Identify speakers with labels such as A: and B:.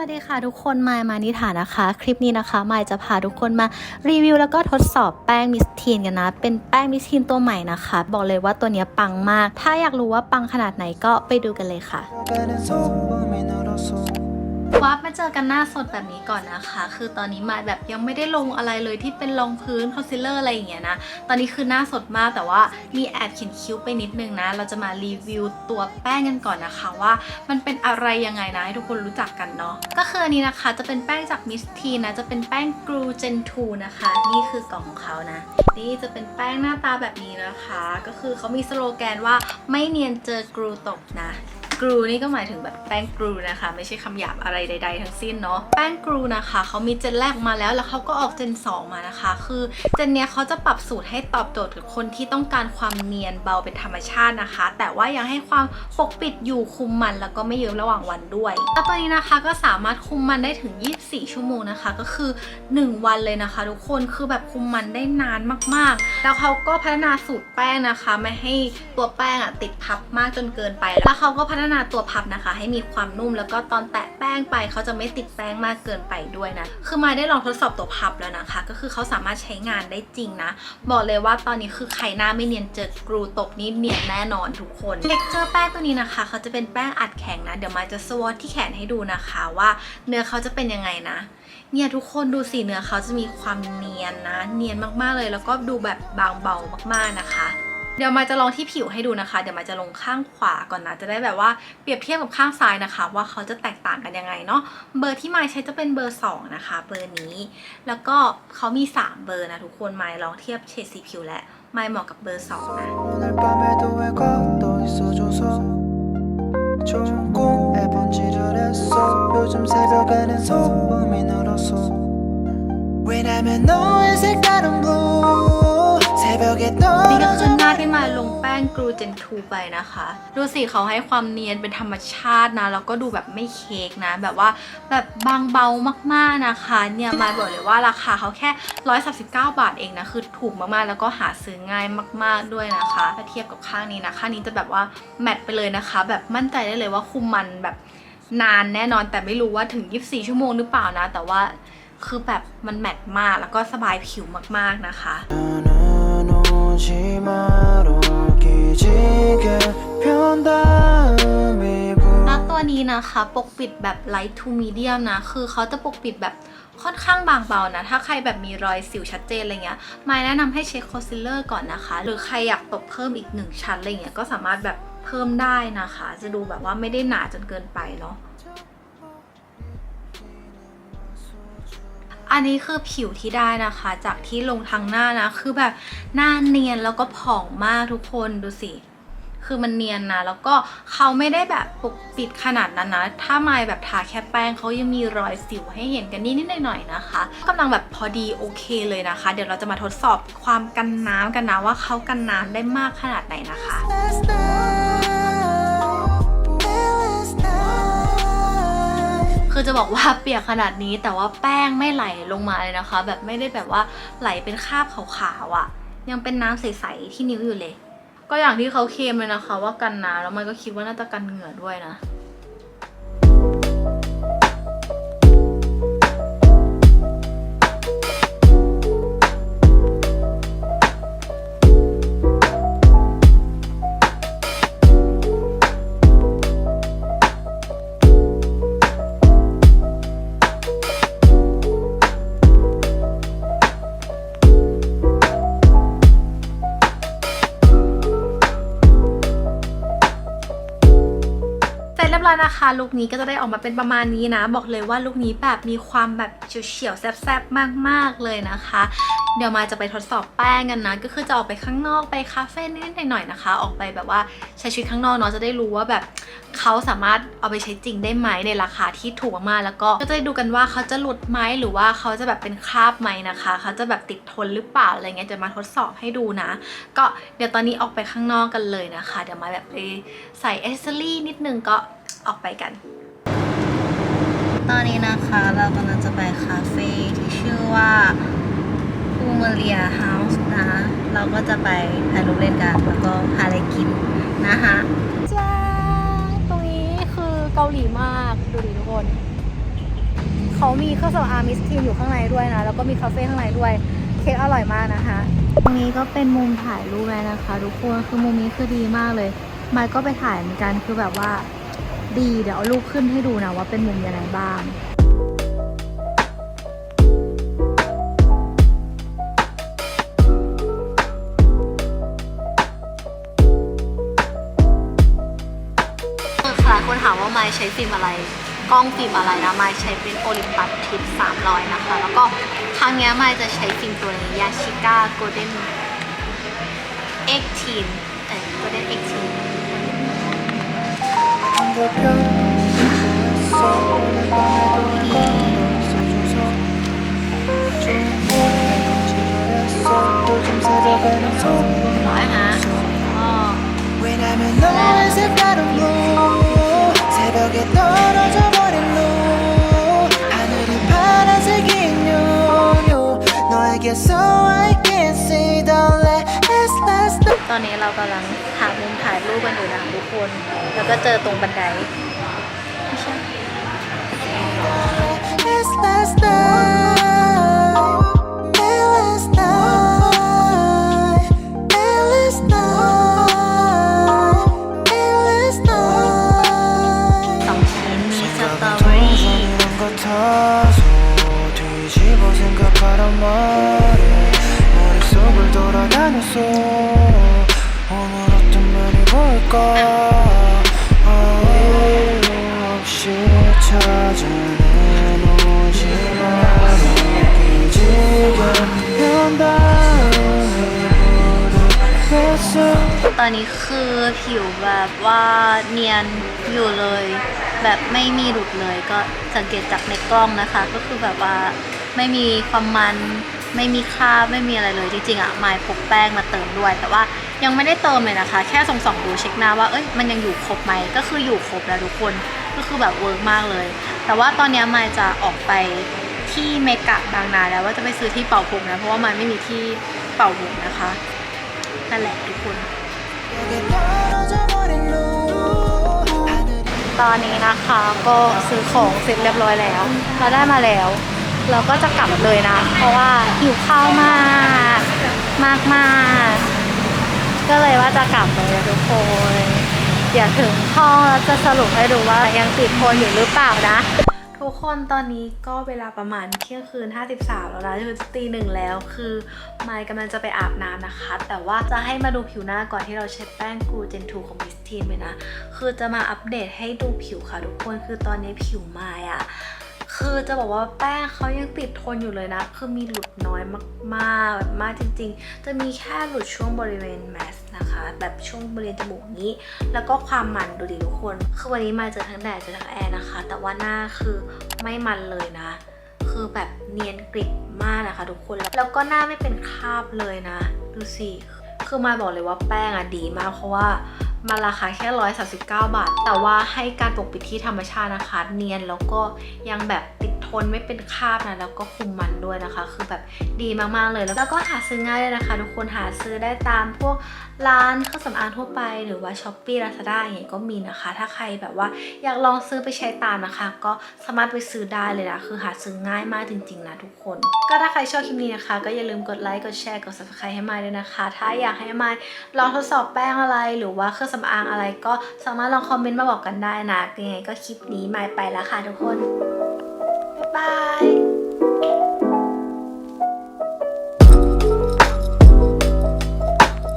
A: สวัสดีค่ะทุกคนมายมานิฐานะคะ คลิปนี้นะคะมายจะพาทุกคนมารีวิวแล้วก็ทดสอบแป้งมิสทีนกันนะ เป็นแป้งมิสทีนตัวใหม่นะคะ บอกเลยว่าตัวนี้ปังมาก ถ้าอยากรู้ว่าปังขนาดไหนก็ไปดูกันเลยค่ะ วับมาเจอกันหน้าสดแบบนี้ก่อนนะคะ คือตอนนี้มาแบบยังไม่ได้ลงอะไรเลยที่เป็นรองพื้นคอนซีลเลอร์อะไรอย่างเงี้ยนะ ตอนนี้คือหน้าสดมากแต่ว่ามีแอบเขียนคิ้วไปนิดนึงนะ เราจะมารีวิวตัวแป้งกันก่อนนะคะว่า มันเป็นอะไรยังไงนะให้ทุกคนรู้จักกันเนาะ ก็คืออันนี้นะคะจะเป็นแป้งจากมิสทีนะ จะเป็นแป้งกรูเจนทูนะคะ นี่คือกล่องของเขานะ นี่จะเป็นแป้งหน้าตาแบบนี้นะคะ ก็คือเขามีสโลแกนว่าไม่เนียนเจอกรูตกนะ กรูนี่ก็หมายถึงแบบแป้งกรูนะคะ ไม่ใช่คำหยาบอะไรใด ๆ ทั้งสิ้นเนาะแป้งกรูนะคะเขามีเจนแรกมาแล้วแล้วเขาก็ออกเจน 2 มานะคะ คือเจนเนี้ยเขาจะปรับสูตรให้ตอบโจทย์กับคนที่ต้องการความเนียนเบาเป็นธรรมชาตินะคะ แต่ว่ายังให้ความปกปิดอยู่คุมมันแล้วก็ไม่เยิ้มระหว่างวันด้วยแล้วตัวนี้นะคะก็สามารถคุมมันได้ถึง 24 ชั่วโมงนะคะ ก็คือ 1 วันเลยนะคะ ทุกคนคือแบบคุมมันได้นานมากๆ แล้วเขาก็พัฒนาสูตรแป้งนะคะ ไม่ให้ตัวแป้งอะติดพับมากจนเกินไปแล้วเขาก็พัฒนานาตัวพับนะคะ ให้มีความนุ่มแล้วก็ตอนแตะแป้งไปเขาจะไม่ติดแป้งมากเกินไปด้วยนะ คือมาได้ลองทดสอบตัวพับแล้วนะคะ ก็คือเขาสามารถใช้งานได้จริงนะ บอกเลยว่าตอนนี้คือใครหน้าไม่เนียนเจอกรูตบนี่เนียนแน่นอนทุกคนเท็กเจอร์แป้งตัวนี้นะคะเขาจะเป็นแป้งอัดแข็งนะ เดี๋ยวมาจะสวอตที่แขนให้ดูนะคะว่าเนื้อเขาจะเป็นยังไงนะเนี่ยทุกคนดูสีเนื้อเขาจะมีความเนียนนะ เนียนมากๆเลย แล้วก็ดูแบบบางเบามากๆนะคะ เดี๋ยวมาจะลองที่ผิวให้ดูนะคะ เดี๋ยวมาจะลงข้างขวาก่อนนะ จะได้แบบว่าเปรียบเทียบกับข้างซ้ายนะคะ ว่าเขาจะแตกต่างกันยังไงเนาะ เบอร์ที่มายใช้จะเป็นเบอร์ 2 นะคะ เบอร์นี้ แล้วก็เขามี 3 เบอร์นะทุกคนมายลองเทียบเฉดสีผิวและมายเหมาะกับเบอร์ 2 นะ
B: 오늘 밤에도 왜 걷어 있어줘서 좋은 꿈에 번지를 했어 요즘 새벽에는 소음이 늘어서 왜냐면 너의 색다른 blue 새벽에
A: นี่ ป้งกรูเจนทูไปนะคะ ดูสิเขาให้ความเนียนเป็นธรรมชาตินะแล้วก็ดูแบบไม่เค้กนะ แบบว่าแบบบางเบามากๆนะคะเนี่ยมาบอกเลยว่าราคาเขาแค่ 139 บาทเองนะคือถูกมากๆ แล้วก็หาซื้อง่ายมาก ๆด้วยนะคะถ้าเทียบกับข้างนี้นะข้างนี้จะแบบว่าแมทไปเลยนะคะ แบบมั่นใจได้เลยว่าคุมมันแบบนานแน่นอนแต่ไม่รู้ว่าถึง 24 ชั่วโมงหรือเปล่านะ แต่ว่าคือแบบมันแมทมากแล้วก็สบายผิวมากๆนะคะ
B: 나는 오지 마로 기지게 변담이
A: แล้วตัวนี้นะคะปกปิดแบบ light to medium นะ คือเขาจะปกปิดแบบค่อนข้างบางเบานะ ถ้าใครแบบมีรอยสิวชัดเจนอะไรเงี้ยมายแนะนำให้เช็คคอนซีลเลอร์ก่อนนะคะ หรือใครอยากตบเพิ่มอีกหนึ่งชั้นอะไรเงี้ยก็สามารถแบบเพิ่มได้นะคะ จะดูแบบว่าไม่ได้หนาจนเกินไปเนาะ อันนี้คือผิวที่ได้นะคะ จากที่ลงทางหน้านะ คือแบบหน้าเนียนแล้วก็ผ่องมากทุกคนดูสิ คือมันเนียนนะ แล้วก็เขาไม่ได้แบบปกปิดขนาดนั้นนะ ถ้าไม่แบบทาแค่แป้งเขายังมีรอยสิวให้เห็นกันนิดๆหน่อยๆนะคะกำลังแบบพอดีโอเคเลยนะคะ เดี๋ยวเราจะมาทดสอบความกันน้ำกันนะว่าเขากันน้ำได้มากขนาดไหนนะคะ คือจะบอกว่าเปียกขนาดนี้แต่ว่าแป้งไม่ไหลลงมาเลยนะคะ แบบไม่ได้แบบว่าไหลเป็นคราบขาวๆอะ่ะ ยังเป็นน้ำใสๆที่นิ้วอยู่เลย ก็อย่างที่เขาเคลมเลยนะคะ ว่ากันน้ำแล้วมันก็คิดว่าน่าจะกันเหงื่อด้วยนะ นะคะ ลุคนี้ก็จะได้ออกมาเป็นประมาณนี้นะ บอกเลยว่าลุคนี้แบบมีความแบบเฉียวๆแซ่บๆมากๆเลยนะคะ เดี๋ยวมาจะไปทดสอบแป้งกันนะ ก็คือจะออกไปข้างนอกไปคาเฟ่นิดๆหน่อยๆนะคะ ออกไปแบบว่าใช้ชีวิตข้างนอกเนาะจะได้รู้ว่าแบบเขาสามารถเอาไปใช้จริงได้ไหมในราคาที่ถูกมากแล้วก็ก็จะได้ดูกันว่าเขาจะหลุดไหมหรือว่าเขาจะแบบเป็นคราบไหมนะคะเขาจะแบบติดทนหรือเปล่าอะไรเงี้ยจะมาทดสอบให้ดูนะ ก็เดี๋ยวตอนนี้ออกไปข้างนอกกันเลยนะคะ เดี๋ยวมาแบบไปใส่เอเซอรี่นิดนึงก็ ออกไปกัน ตอนนี้นะคะเรากำลังจะไปคาเฟ่ที่ชื่อว่าพูเมเลียเฮาส์นะเราก็จะไปถ่ายรูปเล่นกัน แล้วก็หาอะไรกินนะคะจ้าตรงนี้คือเกาหลีมากดูดิทุกคน เขามีเครื่องสำอางมิสทีนอยู่ข้างในด้วยนะ แล้วก็มีคาเฟ่ข้างในด้วย เค้กอร่อยมากนะคะ ตรงนี้ก็เป็นมุมถ่ายรูปแล้วนะคะ ทุกคนคือมุมนี้คือดีมากเลย ไมค์ก็ไปถ่ายเหมือนกันคือแบบว่า ดี เดี๋ยวเอารูปขึ้นให้ดูนะว่าเป็นมุมยังไงบ้างหลายคนถามว่าไม้ใช้ฟิล์มอะไร กล้องฟิล์มอะไรนะไม้ใช้เป็นโอลิมปัสทิป300 นะคะ แล้วก็ครั้งนี้ไม้จะใช้ฟิล์มตัวนี้ยาชิก้าโกลเด้นเอ็กทีมเอ้โกลเด้นเอ็กทีม
B: 왜냐면 너의 색다른 blue 새벽에 떨어져 버린 blue 하늘이 파란색인 you you 너에게 so I can see don't let us last
A: ตอนนี้เรากำลังหามุมถ่าย รูปกันอยู่นะทุกคน แล้วก็เจอตรงบันไดไม่ใช่
B: It's last night, 보일까 아무 이유 없이 찾아내놓지 마 기지게 한 다음에 부르겠어
A: ตอนนี้คือผิวแบบว่าเนียนอยู่เลย แบบไม่มีหลุดเลยก็สังเกตจากในกล้องนะคะ ก็คือแบบว่าไม่มีความมันไม่มีคราบไม่มีอะไรเลย จริงๆอ่ะมายพกแป้งมาเติมด้วย แต่ว่า ยังไม่ได้เติมเลยนะคะ แค่ส่งสองดูเช็คหน้าว่าเอ้ยมันยังอยู่ครบไหมก็คืออยู่ครบแล้วทุกคนก็คือแบบเวิร์กมากเลย แต่ว่าตอนนี้มายจะออกไปที่เมกะบางนาแล้วว่าจะไปซื้อที่เป่าผมนะเพราะว่ามันไม่มีที่เป่าผมนะคะนั่นแหละทุกคนตอนนี้นะคะก็ซื้อของเสร็จเรียบร้อยแล้ว เราได้มาแล้ว เราก็จะกลับเลยนะ เพราะว่าหิวข้าวมาก มากมาก ก็เลยว่าจะกลับเลยทุกคนเดี๋ยวถึงห้องแล้วจะสรุปให้ดูว่ายังติดโพลอยู่หรือเปล่านะ ทุกคนตอนนี้ก็เวลาประมาณเที่ยงคืน 53 แล้วนะคือตีหนึ่งแล้วคือไมค์กำลังจะไปอาบน้ำนะคะ แต่ว่าจะให้มาดูผิวหน้าก่อนที่เราใช้แป้งกูเจนทูของมิสทีนไปนะ คือจะมาอัปเดตให้ดูผิวค่ะทุกคนคือตอนนี้ผิวไมค์อะ คือจะบอกว่าแป้งเขายังติดทนอยู่เลยนะ คือมีหลุดน้อยมากๆแบบมากจริง ๆ จะมีแค่หลุดช่วงบริเวณแมสนะคะ แบบช่วงบริเวณจมูกนี้ แล้วก็ความมันดูดิทุกคน คือวันนี้มาเจอทั้งแดดเจอทั้งแอร์นะคะ แต่ว่าหน้าคือไม่มันเลยนะ คือแบบเนียนกริบมากนะคะ ทุกคน แล้วก็หน้าไม่เป็นคราบเลยนะ ดูสิ คือมาบอกเลยว่าแป้งอะดีมากเพราะว่า มันราคาแค่ 139 บาท แต่ว่าให้การปกปิดที่ธรรมชาตินะคะ เนียนแล้วก็ยังแบบติ ทนไม่เป็นคราบนะแล้วก็คุมมันด้วยนะคะ คือแบบดีมากๆเลยแล้วก็หาซื้อง่ายเลยนะคะ ทุกคนหาซื้อได้ตามพวกร้านเครื่องสำอางทั่วไป หรือว่า s h อ p e e Lazada อย่างเงี้ยก็มีนะคะ ถ้าใครแบบว่าอยากลองซื้อไปใช้ตามนะคะ ก็สามารถไปซื้อได้เลยนะคือหาซื้อง่ายมากจริง ๆ นะทุกคน ก็ถ้าใครชอบคลิปนี้นะคะ ก็อย่าลืมกดไลค์กดแชร์กด subscribe ให้มายด้วยนะคะ ถ้าอยากให้มายลองทดสอบแป้งอะไร หรือว่าเครื่องสำอางอะไร ก็สามารถลองคอมเมนต์มาบอกกันได้นะยังไงก็คลิปนี้มายไปแล้วค่ะทุกคน Bye.